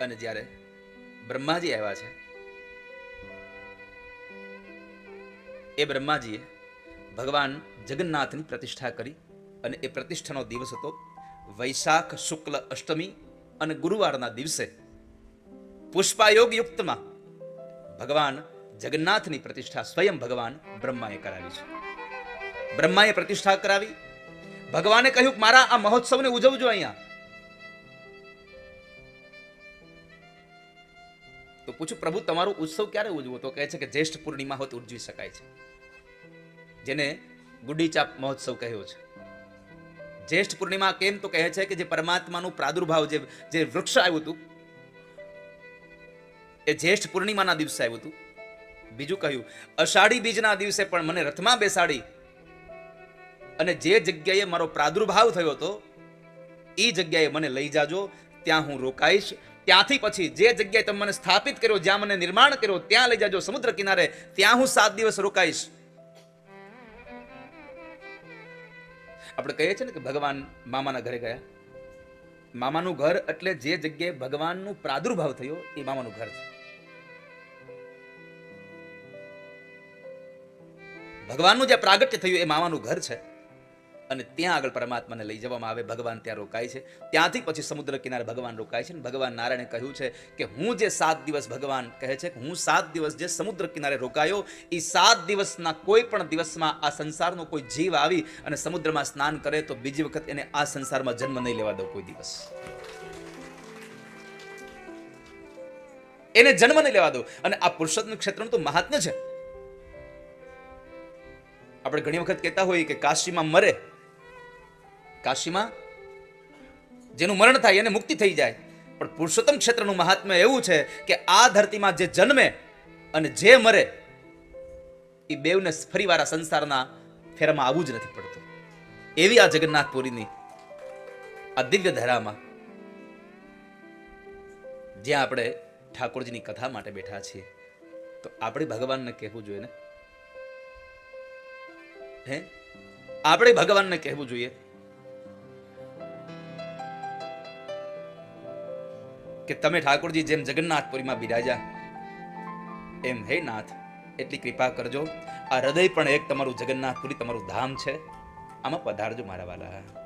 અને જ્યારે બ્રહ્માજી આવ્યા છે, એ બ્રહ્માજીએ ભગવાન જગન્નાથની પ્રતિષ્ઠા કરી અને એ પ્રતિષ્ઠાનો દિવસ હતો વૈશાખ શુક્લ અષ્ટમી અને ગુરુવારના દિવસે પુષ્પાયોગ યુક્તમાં ભગવાન જગન્નાથની પ્રતિષ્ઠા સ્વયં ભગવાન બ્રહ્માએ કરાવી છે. બ્રહ્માએ પ્રતિષ્ઠા કરાવી. ભગવાને કહ્યું મારા આ મહોત્સવને ઉજવજો અહીંયા. તો પૂછું, પ્રભુ, તમારો ઉત્સવ ક્યારે ઉજવો? તો કહે છે કે, જ્યેષ્ઠ પૂર્ણિમા હોત, ઉજવી શકાય છે. જેને ગુડીચાપ મહોત્સવ કહ્યો છે. જ્યેષ્ઠ પૂર્ણિમા કેમ? તો કહે છે કે, જે પરમાત્માનું પ્રાદુર્ભાવ, જે જે વૃક્ષ આવ્યું હતું, એ જ્યેષ્ઠ પૂર્ણિમાના દિવસે આવ્યું હતું. બીજું કહ્યું, અષાઢી બીજના દિવસે પણ મને રથમાં બેસાડી અને જે જગ્યાએ મારો પ્રાદુર્ભાવ થયો હતો એ જગ્યાએ મને લઈ જાજો, ત્યાં હું રોકાઈશ ત્યાંથી પછી જે જગ્યાએ તમે મને સ્થાપિત કર્યો, જ્યાં મને નિર્માણ કર્યો, ત્યાં લઈ જાજો સમુદ્ર કિનારે. ત્યાં હું સાત દિવસ રોકાઈશ. આપણે કહીએ છીએ ને કે ભગવાન મામાના ઘરે ગયા. મામાનું ઘર એટલે જે જગ્યાએ ભગવાનનું પ્રાદુર્ભાવ થયો, એ મામાનું ઘર છે. ભગવાનનું જે પ્રાગટ્ય થયું, એ મામાનું ઘર છે. અને ત્યાં આગળ પરમાત્માને લઈ જવામાં આવે, ભગવાન ત્યાં રોકાય છે. ત્યાંથી પછી સમુદ્ર કિનારે ભગવાન રોકાય છે અને ભગવાન નારાયણે કહ્યું છે કે હું જે સાત દિવસ ભગવાન કહે છે કે હું સાત દિવસ જે સમુદ્ર કિનારે રોકાયો એ સાત દિવસના કોઈ પણ દિવસમાં આ સંસારનો કોઈ જીવ આવી અને સમુદ્રમાં સ્નાન કરે તો બીજી વખત એને આ સંસારમાં જન્મ નહીં લેવા દો કોઈ દિવસ. એને જન્મ નહીં લેવા દો અને આ પુરુષોત્તમ ક્ષેત્રનું તો મહાત્મ્ય છે. આપણે ઘણી વખત કહેતા હોઈએ કે કાશીમાં મરે કાશીમાં, જેનું મરણ થાય એને મુક્તિ થઈ જાય. પણ પુરુષોત્તમ ક્ષેત્રનું મહાત્મ્ય એવું છે કે આ ધરતીમાં જે જન્મે અને જે મરે એ બેવને ફરીવાર સંસારના ફેરામાં આવવું જ નથી પડતું. એવી આ જગન્નાથપુરીની આ દિવ્ય ધરામાં, જ્યાં આપણે ઠાકોરજીની કથા માટે બેઠા છીએ, તો આપણે ભગવાનને કહેવું જોઈએ ને? હે? આપણે ભગવાનને કહેવું જોઈએ કે તમે ઠાકોરજી જેમ જગન્નાથપુરીમાં બિરાજા એમ હે નાથ, એટલી કૃપા કરજો. આ હૃદય પણ એક તમારું જગન્નાથપુરી તમારું ધામ છે. આમાં પધારજો મારા વાલા.